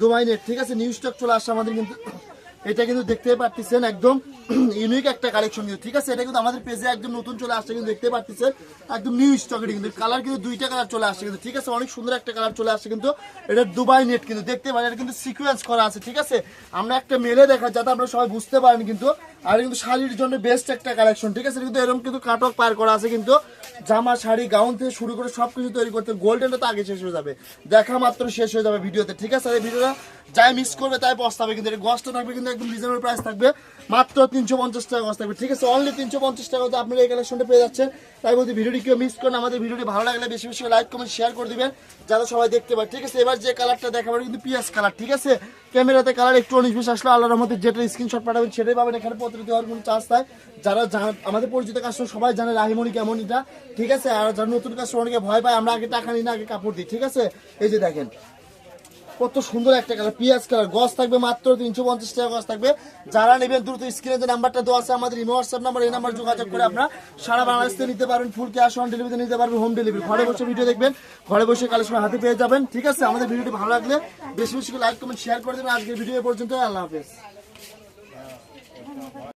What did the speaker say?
Dubai net কিন্তু দেখতে unique একটা কালেকশন ঠিক আছে? কিন্তু। কালার কিন্তু দুইটা কালার চলে আসছে কিন্তু, ঠিক আছে? অনেক সুন্দর একটা কালার চলে আসছে কিন্তু। এটা দুবাই নেট কিন্তু, দেখতে পারেন, এটা কিন্তু সিকোয়েন্স করা আছে, ঠিক আছে? আমরা একটা মেলে দেখা যাতে আমরা সবাই বুঝতে পারেন কিন্তু। আর কিন্তু শাড়ির জন্য বেস্ট একটা কালেকশন ঠিক আছে? কিন্তু এরকম কিন্তু কাটক পার করা আছে কিন্তু। জামা, শাড়ি, গাউন থেকে শুরু করে সবকিছু তৈরি করতে গোল্ডেনটা তো আগে শেষ হয়ে যাবে। দেখা মাত্র শেষ হয়ে যাবে ভিডিওতে, ঠিক আছে? ভিডিওটা যাই মিস করবে তাই পস্তাবে কিন্তু, এটা থাকবে কিন্তু একদম রিজনেবল প্রাইস থাকবে। মাত্র তিনশো পঞ্চাশ টাকা গছ থাকবে, ঠিক আছে? অনলি তিনশো পঞ্চাশ টাকাতে আপনারা এই কালেকশনটা পেয়ে যাচ্ছেন। তাই বলতে ভিডিওটি কেউ মিস করেন আমাদের ভিডিওটি ভালো লাগলে বেশি বেশি লাইক কমেন্ট শেয়ার করে দিবেন, যাতে সবাই দেখতে পায়। ঠিক আছে? এবার যে কালারটা দেখাবো, এটা কিন্তু পিএস কালার ঠিক আছে? ক্যামেরাতে কালার একটু উনিশ বিশ আসলে, আল্লাহর মধ্যে যেটা স্ক্রিনশট পাঠাবেন সেটাই পাবেন। এখানে প্রতিনিধি হওয়ার কোনো চান্স নাই। যারা আমাদের পরিচিত কাজ সবাই জানে রাহিমণি কেমন, এটা। ঠিক আছে? আর যারা নতুন কাস্টমার, অনেকে ভয় পায়, আমরা আগে টাকা নিই না, আগে কাপড় দিই, ঠিক আছে? এই যে দেখেন, কত সুন্দর একটা কালার পিঁয়াজ কালার গছ থাকবে মাত্র তিনশো পঞ্চাশ টাকা গছ থাকবে। যারা নেবেন দ্রুত স্ক্রিনে যে নাম্বারটা দেওয়া আছে আমাদের ইমো হোয়াটসঅ্যাপ নাম্বার এই নাম্বার যোগাযোগ করে আপনারা সারা বাংলাদেশ নিতে পারবেন ফুল ক্যাশ অন ডেলিভারিতে নিতে পারবেন হোম ডেলিভারি ঘরে বসে ভিডিও দেখবেন, ঘরে বসে কালেকশন হাতে পেয়ে যাবেন, ঠিক আছে? আমাদের ভিডিওটি ভালো লাগলে বেশি বেশি লাইক কমেন্ট শেয়ার করে দেবেন। আজকের ভিডিও পর্যন্ত আল্লাহ হাফেজ।